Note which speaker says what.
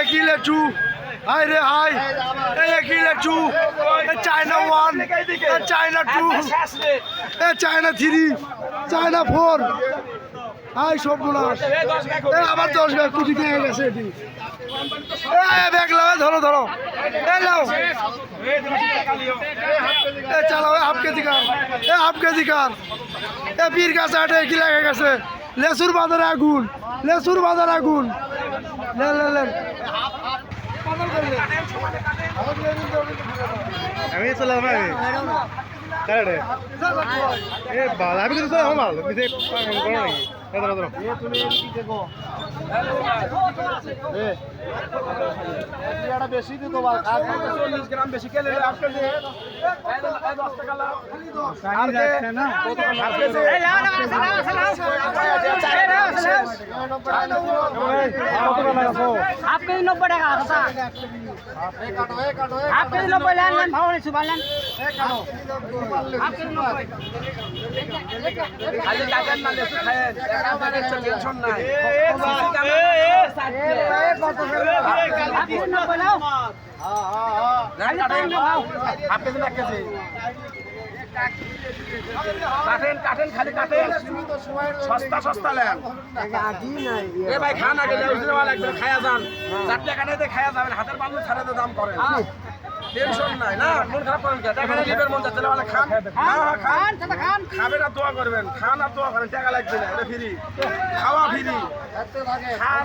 Speaker 1: একই লেচু হাই রে হাই। একই লেচু এ চায়না ওয়ান। এ চায়না টু। এ China three. China four. High সব বোনাস এ আবার দশ ব্যাগ কুটি পেয়ে গেছে এটি। এ ব্যাগ লাও ধরো ধরো। এ লাও। এ চালাও হাফ কেজি কার। এ হাফ কেজি কার। এ পীর গাছে আটে কি লেগে গেছে। লেসুর বাজারে আগুন লেসুর বাজারে আগুন।
Speaker 2: আমি চলে আমি। কিন্তু চলে ধরো
Speaker 1: বেশি দিত চল্লিশ গ্রাম বেশি খেলে
Speaker 2: না
Speaker 3: নব্বই টাকা আছে হাফ কেজি নব্বই লেন লেন ভালো নিচ্ছি বললেন হাফ কেজি নব্বই
Speaker 1: খালি টাকার না লেসু খায়েন টেনশন নাই
Speaker 3: হাফ কেজি নব্বই নাও খালি টাইম দাও
Speaker 1: না কেজি কাটেন কাটেন খালি কাটেন। সস্তা সস্তা লেন। এ ভাই খান আগে একদম খায়া যান। চার টাকা নিতে খায়া যাবেন হাতের বান্ধব ছাড়া তো দাম করেন। টেনশন নাই না? মন খারাপ করেন কে টাকা লিবের মন যাচ্ছে না, খান। হ্যাঁ, হ্যাঁ, খান।
Speaker 3: খান
Speaker 1: খাবেন আর দোয়া করবেন। খান আর দোয়া করেন টাকা লাগবে না এটা ফ্রি খাওয়া ফ্রি খান